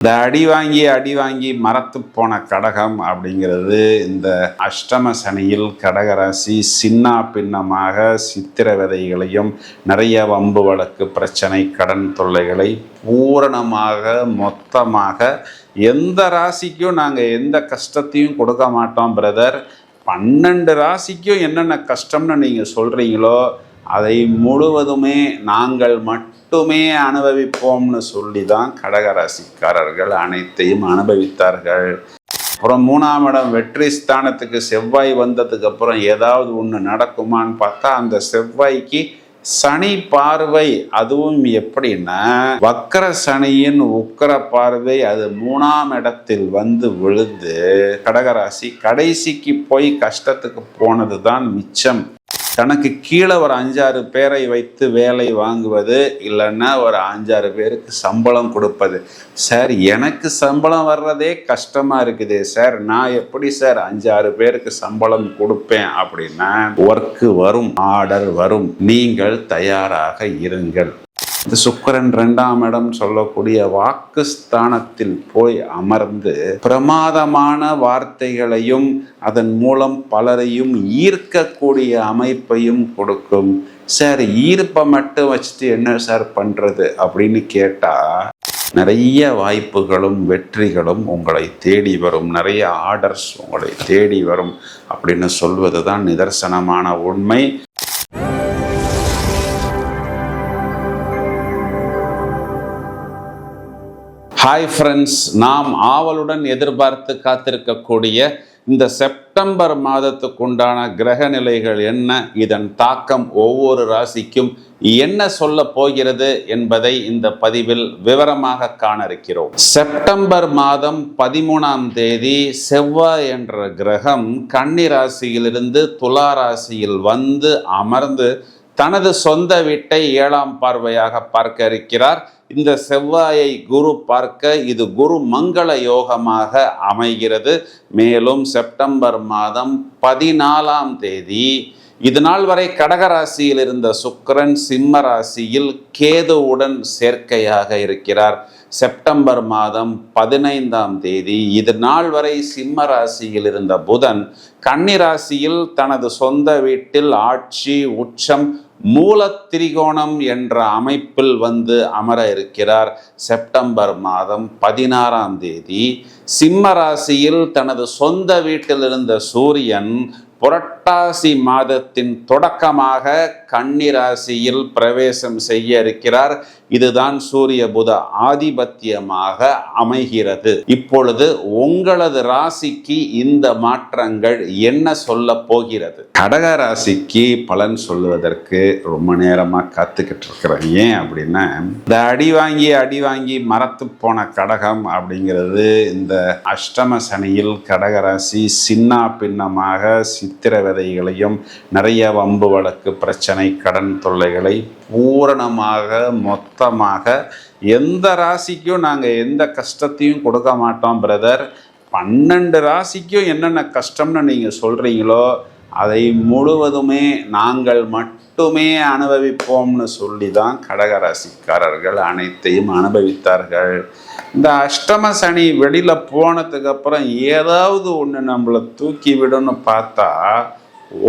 இந்த அடி வாங்கி அடி வாங்கி மரத்து போன கடகம் அப்படிங்கிறது இந்த அஷ்டம சனியில் கடகராசி சின்னா பின்னமாக சித்திர விதைகளையும் நிறைய வம்பு வழக்கு பிரச்சனை கடன் தொல்லைகளை பூரணமாக மொத்தமாக எந்த ராசிக்கும் நாங்கள் எந்த கஷ்டத்தையும் கொடுக்க மாட்டோம் பிரதர் பன்னெண்டு ராசிக்கும் என்னென்ன கஷ்டம்னு நீங்கள் சொல்கிறீங்களோ அதை முழுவதுமே நாங்கள் மட்டுமே அனுபவிப்போம்னு சொல்லி தான் கடகராசிக்காரர்கள் அனைத்தையும் அனுபவித்தார்கள். அப்புறம் மூணாம் இடம் வெற்றி ஸ்தானத்துக்கு செவ்வாய் வந்ததுக்கு அப்புறம் ஏதாவது ஒன்று நடக்குமான்னு பார்த்தா அந்த செவ்வாய்க்கு சனி பார்வை. அதுவும் எப்படின்னா வக்கர சனியின் உக்கர பார்வை அது மூணாம் இடத்தில் வந்து விழுந்து கடகராசி கடைசிக்கு போய் கஷ்டத்துக்கு போனது தான் மிச்சம். தனக்கு கீழே ஒரு அஞ்சாறு பேரை வைத்து வேலை வாங்குவது இல்லைன்னா ஒரு அஞ்சாறு பேருக்கு சம்பளம் கொடுப்பது. சார் எனக்கு சம்பளம் வர்றதே கஷ்டமாக இருக்குது. சார் நான் எப்படி சார் அஞ்சாறு பேருக்கு சம்பளம் கொடுப்பேன் அப்படின்னா ஒர்க்கு வரும் ஆர்டர் வரும். நீங்கள் தயாராக இருங்கள். இந்த சுக்கிரன் ரெண்டாம் இடம் சொல்லக்கூடிய வாக்குஸ்தானத்தில் போய் அமர்ந்து பிரமாதமான வார்த்தைகளையும் அதன் மூலம் பலரையும் ஈர்க்கக்கூடிய அமைப்பையும் கொடுக்கும். சார் ஈர்ப்பை மட்டும் வச்சுட்டு என்ன சார் பண்ணுறது அப்படின்னு கேட்டா நிறைய வாய்ப்புகளும் வெற்றிகளும் உங்களை தேடி வரும். நிறைய ஆர்டர்ஸ் உங்களை தேடி வரும் அப்படின்னு சொல்வது தான் நிதர்சனமான உண்மை. ஹாய் ஃப்ரெண்ட்ஸ் நாம் ஆவலுடன் எதிர்பார்த்து காத்திருக்கக்கூடிய இந்த செப்டம்பர் மாதத்துக்குண்டான கிரக நிலைகள் என்ன? இதன் தாக்கம் ஒவ்வொரு ராசிக்கும் என்ன சொல்ல போகிறது என்பதை இந்த பதிவில் விவரமாக காண இருக்கிறோம் செப்டம்பர் மாதம் பதிமூணாம் தேதி செவ்வாய் என்ற கிரகம் கன்னி ராசியிலிருந்து துலா ராசியில் வந்து அமர்ந்து தனது சொந்த வீட்டை ஏழாம் பார்வையாக பார்க்க இருக்கிறார். இந்த செவ்வாயை குரு பார்க்க இது குரு மங்கள யோகமாக அமைகிறது. மேலும் செப்டம்பர் மாதம் பதினாலாம் தேதி. இது நாள் வரை கடகராசியில் இருந்த சுக்கரன் சிம்ம ராசியில் கேதுவுடன் சேர்க்கையாக இருக்கிறார். செப்டம்பர் மாதம் பதினைந்தாம் தேதி. இது நாள் வரை சிம்ம ராசியில் இருந்த புதன் கன்னிராசியில் தனது சொந்த வீட்டில் ஆட்சி உச்சம் மூலத்திரிகோணம் என்ற அமைப்பில் வந்து அமர இருக்கிறார் செப்டம்பர் மாதம் பதினாறாம் தேதி. சிம்ம ராசியில் தனது சொந்த வீட்டில் இருந்த சூரியன் புரட்டாசி மாதத்தின் தொடக்கமாக கன்னிராசியில் பிரவேசம் செய்ய இருக்கிறார். இதுதான் சூரிய புத ஆதிபத்தியமாக அமைகிறது. இப்பொழுது உங்களது ராசிக்கு இந்த மாற்றங்கள் என்ன சொல்ல போகிறது? கடக ராசிக்கு பலன் சொல்லுவதற்கு ரொம்ப நேரமா காத்துக்கிட்டு இருக்கிறேன். ஏன் அப்படின்னா இந்த அடி வாங்கி அடி வாங்கி மரத்து போன கடகம் அப்படிங்கிறது இந்த அஷ்டம சனியில் கடகராசி சின்னா பின்னமாக விதைகளையும் நிறைய வம்பு வழக்கு பிரச்சனை கடன் தொல்லைகளை பூரணமாக மொத்தமாக எந்த ராசிக்கும் நாங்கள் எந்த கஷ்டத்தையும் கொடுக்க மாட்டோம் பிரதர் பன்னெண்டு ராசிக்கும் என்னென்ன கஷ்டம்னு நீங்கள் சொல்கிறீங்களோ அதை முழுவதுமே நாங்கள் மட்டுமே அனுபவிப்போம்னு சொல்லி தான் கடகராசிக்காரர்கள் அனைத்தையும் அனுபவித்தார்கள். இந்த அஷ்டம சனி வெளியில் போனதுக்கு அப்புறம் ஏதாவது ஒன்று நம்மளை தூக்கி விடும்னு பார்த்தா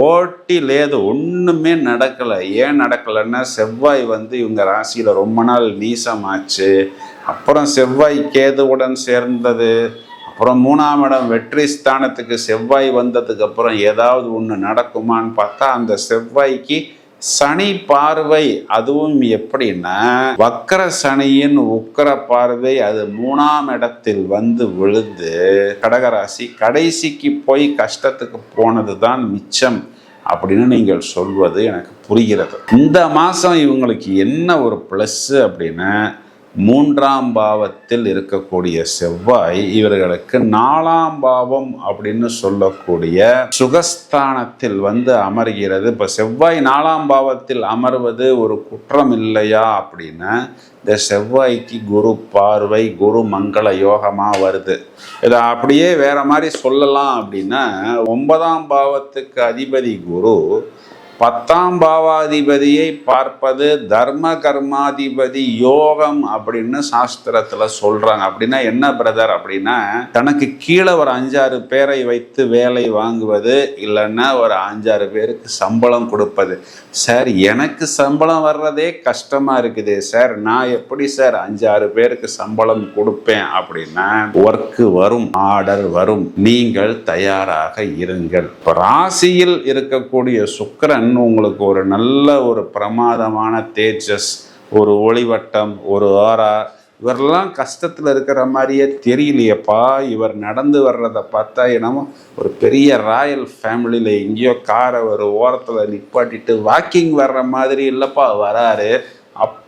ஓட்டி லேது ஒன்றுமே நடக்கலை. ஏன் நடக்கலைன்னா செவ்வாய் வந்து இவங்க ராசியில் ரொம்ப நாள் நீசமாச்சு. அப்புறம் செவ்வாய் கேதுவுடன் சேர்ந்தது. அப்புறம் மூணாம் இடம் வெற்றி ஸ்தானத்துக்கு செவ்வாய் வந்ததுக்கு அப்புறம் ஏதாவது ஒன்று நடக்குமான்னு பார்த்தா அந்த செவ்வாய்க்கு சனி பார்வை. அதுவும் எப்படின்னா வக்கர சனியின் உக்கர பார்வை அது மூணாம் இடத்தில் வந்து விழுந்து கடகராசி கடைசிக்கு போய் கஷ்டத்துக்கு போனது தான் மிச்சம் அப்படின்னு நீங்கள் சொல்வது எனக்கு புரிகிறது. இந்த மாதம் இவங்களுக்கு என்ன ஒரு ப்ளஸ் அப்படின்னா மூன்றாம் பாவத்தில் இருக்கக்கூடிய செவ்வாய் இவர்களுக்கு நாலாம் பாவம் அப்படின்னு சொல்லக்கூடிய சுகஸ்தானத்தில் வந்து அமர்கிறது. இப்போ செவ்வாய் நாலாம் பாவத்தில் அமர்வது ஒரு குற்றம் இல்லையா அப்படின்னா இந்த செவ்வாய்க்கு குரு பார்வை குரு மங்கள யோகமாக வருது. இதை அப்படியே வேற மாதிரி சொல்லலாம் அப்படின்னா ஒன்பதாம் பாவத்துக்கு அதிபதி குரு பத்தாம் பாவாதிபதியை பார்ப்பது தர்ம கர்மாதிபதி யோகம் அப்படின்னு சாஸ்திரத்துல சொல்றாங்க. அப்படின்னா என்ன பிரதர் அப்படின்னா தனக்கு கீழே ஒரு அஞ்சாறு பேரை வைத்து வேலை வாங்குவது இல்லைன்னா ஒரு அஞ்சாறு பேருக்கு சம்பளம் கொடுப்பது. சார் எனக்கு சம்பளம் வர்றதே கஷ்டமா இருக்குது. சார் நான் எப்படி சார் அஞ்சாறு பேருக்கு சம்பளம் கொடுப்பேன் அப்படின்னா ஒர்க்கு வரும் ஆர்டர் வரும். நீங்கள் தயாராக இருங்கள். ராசியில் இருக்கக்கூடிய சுக்கரன் உங்களுக்கு ஒரு நல்ல ஒரு பிரமாதமான தேஜஸ் ஒரு ஒளிவட்டம் ஒரு ஆரா இவரெல்லாம் கஷ்டத்தில் இருக்கிற மாதிரியே தெரியலையேப்பா. இவர் நடந்து வர்றதை பார்த்தா என்னமோ ஒரு பெரிய ராயல் ஃபேமிலியில் எங்கேயோ காரை ஒரு ஓரத்தில் நிப்பாட்டிட்டு வாக்கிங் வர்ற மாதிரி இல்லைப்பா வராரு.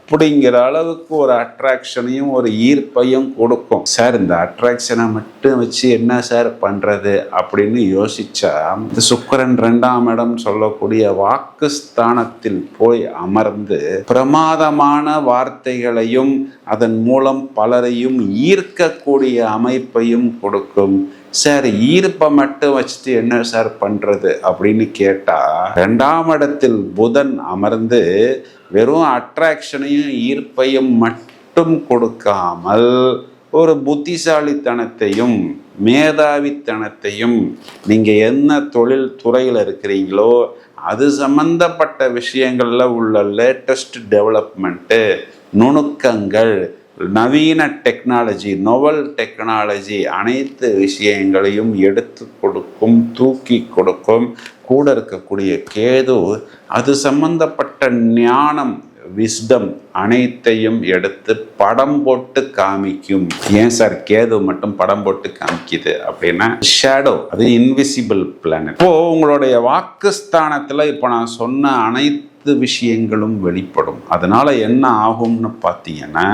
அப்படிங்கிற அளவுக்கு ஒரு அட்ராக்ஷனையும் ஒரு ஈர்ப்பையும் கொடுக்கும். சார் இந்த அட்ராக்ஷனை மட்டும் வச்சு என்ன சார் பண்ணுறது அப்படின்னு யோசிச்சா இந்த சுக்கரன் ரெண்டாம் இடம் சொல்லக்கூடிய வாக்குஸ்தானத்தில் போய் அமர்ந்து பிரமாதமான வார்த்தைகளையும் அதன் மூலம் பலரையும் ஈர்க்கக்கூடிய அமைப்பையும் கொடுக்கும். சார் ஈர்ப்பை மட்டும் வச்சுட்டு என்ன சார் பண்ணுறது அப்படின்னு கேட்டால் ரெண்டாம் இடத்தில் புதன் அமர்ந்து வெறும் அட்ராக்ஷனையும் ஈர்ப்பையும் மட்டும் கொடுக்காமல் ஒரு புத்திசாலித்தனத்தையும் மேதாவித்தனத்தையும் நீங்கள் என்ன தொழில் துறையில் இருக்கிறீங்களோ அது சம்பந்தப்பட்ட விஷயங்களில் உள்ள லேட்டஸ்ட் டெவலப்மெண்ட்டு நுணுக்கங்கள் நவீன டெக்னாலஜி நொவல் டெக்னாலஜி அனைத்து விஷயங்களையும் எடுத்து கொடுக்கும் தூக்கி கொடுக்கும் கூட இருக்கக்கூடிய கேது அது சம்பந்தப்பட்ட ஞானம் விஸ்டம் அனைத்தையும் எடுத்து படம் போட்டு காமிக்கும். ஏன் சார் கேது மட்டும் படம் போட்டு காமிக்குது அப்படின்னா ஷேடோ அது இன்விசிபிள் பிளானட் இப்போ உங்களுடைய வாக்குஸ்தானத்தில் இப்போ நான் சொன்ன அனைத்து விஷயங்களும் வெளிப்படும். அதனால் என்ன ஆகும்னு பார்த்தீங்கன்னா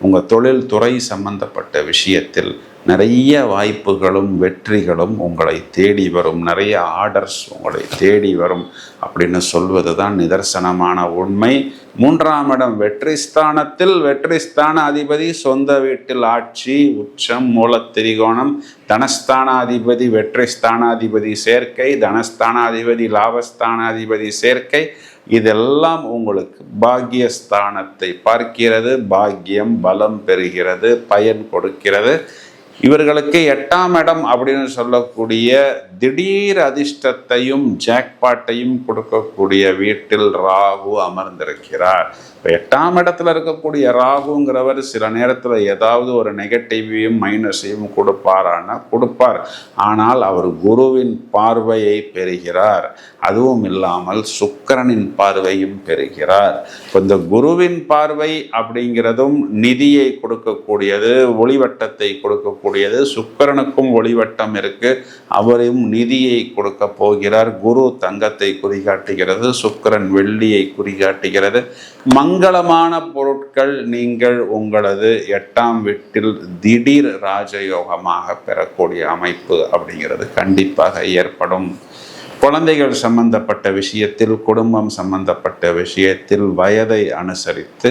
உங்கள் தொழில் துறை சம்பந்தப்பட்ட விஷயத்தில் நிறைய வாய்ப்புகளும் வெற்றிகளும் உங்களை தேடி வரும். நிறைய ஆர்டர்ஸ் உங்களை தேடி வரும் அப்படின்னு சொல்வது தான் நிதர்சனமான உண்மை. மூன்றாம் இடம் வெற்றி ஸ்தானத்தில் வெற்றி ஸ்தான அதிபதி சொந்த வீட்டில் ஆட்சி உச்சம் மூலத்திரிகோணம் தனஸ்தானாதிபதி வெற்றி ஸ்தானாதிபதி சேர்க்கை தனஸ்தானாதிபதி லாபஸ்தானாதிபதி சேர்க்கை இதெல்லாம் உங்களுக்கு பாக்கியஸ்தானத்தை பார்க்கிறது பாக்கியம் பலம் பெறுகிறது பயன் கொடுக்கிறது. இவர்களுக்கு எட்டாம் இடம் அப்படின்னு சொல்லக்கூடிய திடீர் அதிர்ஷ்டத்தையும் ஜாக்பாட்டையும் கொடுக்கக்கூடிய வீட்டில் ராகு அமர்ந்திருக்கிறார். இப்போ எட்டாம் இடத்துல இருக்கக்கூடிய ராகுங்கிறவர் சில நேரத்தில் ஏதாவது ஒரு நெகட்டிவையும் மைனஸையும் கொடுப்பாரான? கொடுப்பார். ஆனால் அவர் குருவின் பார்வையை பெறுகிறார். அதுவும் இல்லாமல் சுக்கிரனின் பார்வையும் பெறுகிறார். இப்போ இந்த குருவின் பார்வை அப்படிங்கிறதும் நிதியை கொடுக்கக்கூடியது ஒளிவட்டத்தை கொடுக்க கொடுக்கக்கூடியது. சுக்கரனுக்கும் ஒளிவட்டம் இருக்கு. அவரும் நிதியை கொடுக்க போகிறார். குரு தங்கத்தை குறிகாட்டுகிறது. சுக்கரன் வெள்ளியை குறிகாட்டுகிறது. மங்களமான பொருட்கள் நீங்கள் உங்களது எட்டாம் வீட்டில் திடீர் ராஜயோகமாக பெறக்கூடிய அமைப்பு அப்படிங்கிறது கண்டிப்பாக ஏற்படும். குழந்தைகள் சம்பந்தப்பட்ட விஷயத்தில் குடும்பம் சம்பந்தப்பட்ட விஷயத்தில் வயதை அனுசரித்து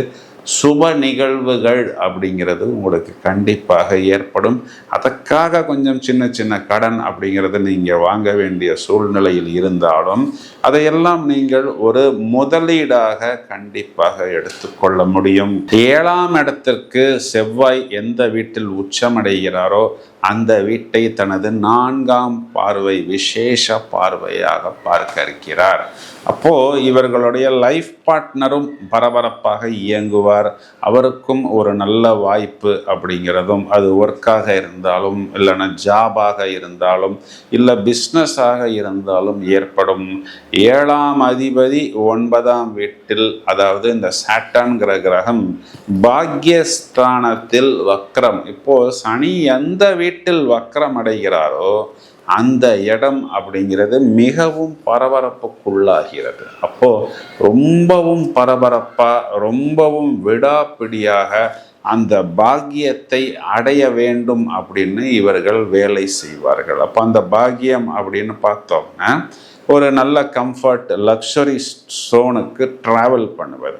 சுப நிகழ்வுகள் அப்படிங்கிறது உங்களுக்கு கண்டிப்பாக ஏற்படும். அதற்காக கொஞ்சம் சின்ன சின்ன கடன் அப்படிங்கிறது நீங்கள் வாங்க வேண்டிய சூழ்நிலையில் இருந்தாலும் அதையெல்லாம் நீங்கள் ஒரு முதலீடாக கண்டிப்பாக எடுத்துக்கொள்ள முடியும். ஏழாம் இடத்திற்கு செவ்வாய் எந்த வீட்டில் உச்சமடைகிறாரோ அந்த வீட்டை தனது நான்காம் பார்வை விசேஷ பார்வையாக பார்க்க இருக்கிறார் அப்போது இவர்களுடைய லைஃப் பார்ட்னரும் பரபரப்பாக இயங்குவார். அவருக்கும் ஒரு நல்ல வாய்ப்பு அப்படிங்கிறதும் அது ஒர்க்காக இருந்தாலும் இல்லைன்னா ஜாபாக இருந்தாலும் இல்லை பிஸ்னஸாக இருந்தாலும் ஏற்படும். ஏழாம் அதிபதி ஒன்பதாம் வீட்டில் அதாவது இந்த சாட்டான்கிற கிரகம் பாக்யஸ்தானத்தில் வக்ரம். இப்போ சனி எந்த வீட்டில் வக்ரம் அடைகிறாரோ அந்த இடம் அப்படிங்கிறது மிகவும் பரபரப்புக்குள்ளாகிறது. அப்போது ரொம்பவும் பரபரப்பாக ரொம்பவும் விடாப்பிடியாக அந்த பாக்கியத்தை அடைய வேண்டும் அப்படின்னு இவர்கள் வேலை செய்வார்கள். அப்போ அந்த பாக்கியம் அப்படின்னு பார்த்தோம்னா ஒரு நல்ல கம்ஃபர்ட் லக்ஸரி ஸ்டோனுக்கு ட்ராவல் பண்ணுவது.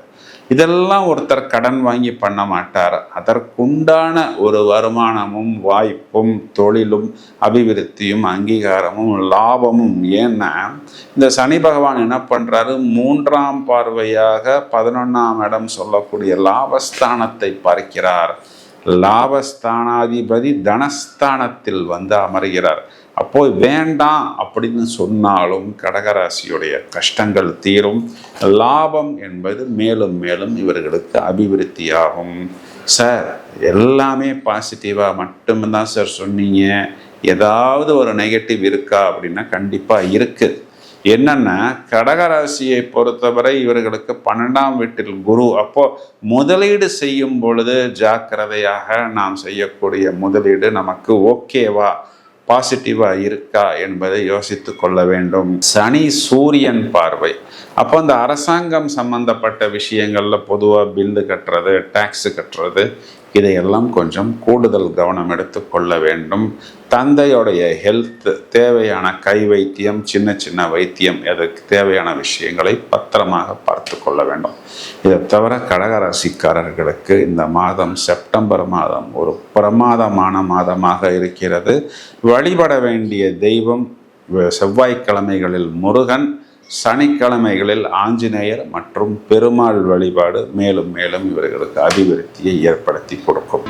இதெல்லாம் ஒருத்தர் கடன் வாங்கி பண்ண மாட்டார். அதற்குண்டான ஒரு வருமானமும் வாய்ப்பும் தொழிலும் அபிவிருத்தியும் அங்கீகாரமும் லாபமும். ஏன்னா இந்த சனி பகவான் என்ன பண்ணுறாரு மூன்றாம் பார்வையாக பதினொன்றாம் இடம் சொல்லக்கூடிய லாபஸ்தானத்தை பார்க்கிறார். லாபஸ்தானாதிபதி தனஸ்தானத்தில் வந்து அமர்கிறார். அப்போ வேண்டாம் அப்படின்னு சொன்னாலும் கடகராசியுடைய கஷ்டங்கள் தீரும். லாபம் என்பது மேலும் மேலும் இவர்களுக்கு அபிவிருத்தியாகும். சார் எல்லாமே பாசிட்டிவாக மட்டும்தான் சார் சொன்னீங்க. ஏதாவது ஒரு நெகட்டிவ் இருக்கா அப்படின்னா கண்டிப்பாக இருக்குது என்னன்னா கடகராசியை பொறுத்தவரை இவர்களுக்கு பன்னெண்டாம் வீட்டில் குரு. அப்போ முதலீடு செய்யும் பொழுது ஜாக்கிரதையாக நாம் செய்யக்கூடிய முதலீடு நமக்கு ஓகேவா? பாசிட்டிவாக இருக்கா என்பதை யோசித்து கொள்ள வேண்டும். சனி சூரியன் பார்வை. அப்போ அந்த அரசாங்கம் சம்பந்தப்பட்ட விஷயங்களில் பொதுவாக பில்லு கட்டுறது டேக்ஸ் கட்டுறது இதையெல்லாம் கொஞ்சம் கூடுதல் கவனம் எடுத்துக்கொள்ள வேண்டும். தந்தையுடைய ஹெல்த் தேவையான கை வைத்தியம் சின்ன சின்ன வைத்தியம் அதற்கு தேவையான விஷயங்களை பத்திரமாக பார்த்து கொள்ள வேண்டும். இதை தவிர கடகராசிக்காரர்களுக்கு இந்த மாதம் செப்டம்பர் மாதம் ஒரு பிரமாதமான மாதமாக இருக்கிறது. வழிபட வேண்டிய தெய்வம் செவ்வாய்க்கிழமைகளில் முருகன் சனிக்கிழமைகளில் ஆஞ்சநேயர் மற்றும் பெருமாள் வழிபாடு மேலும் மேலும் இவர்களுக்கு அபிவிருத்தியை ஏற்படுத்தி கொடுக்கும்.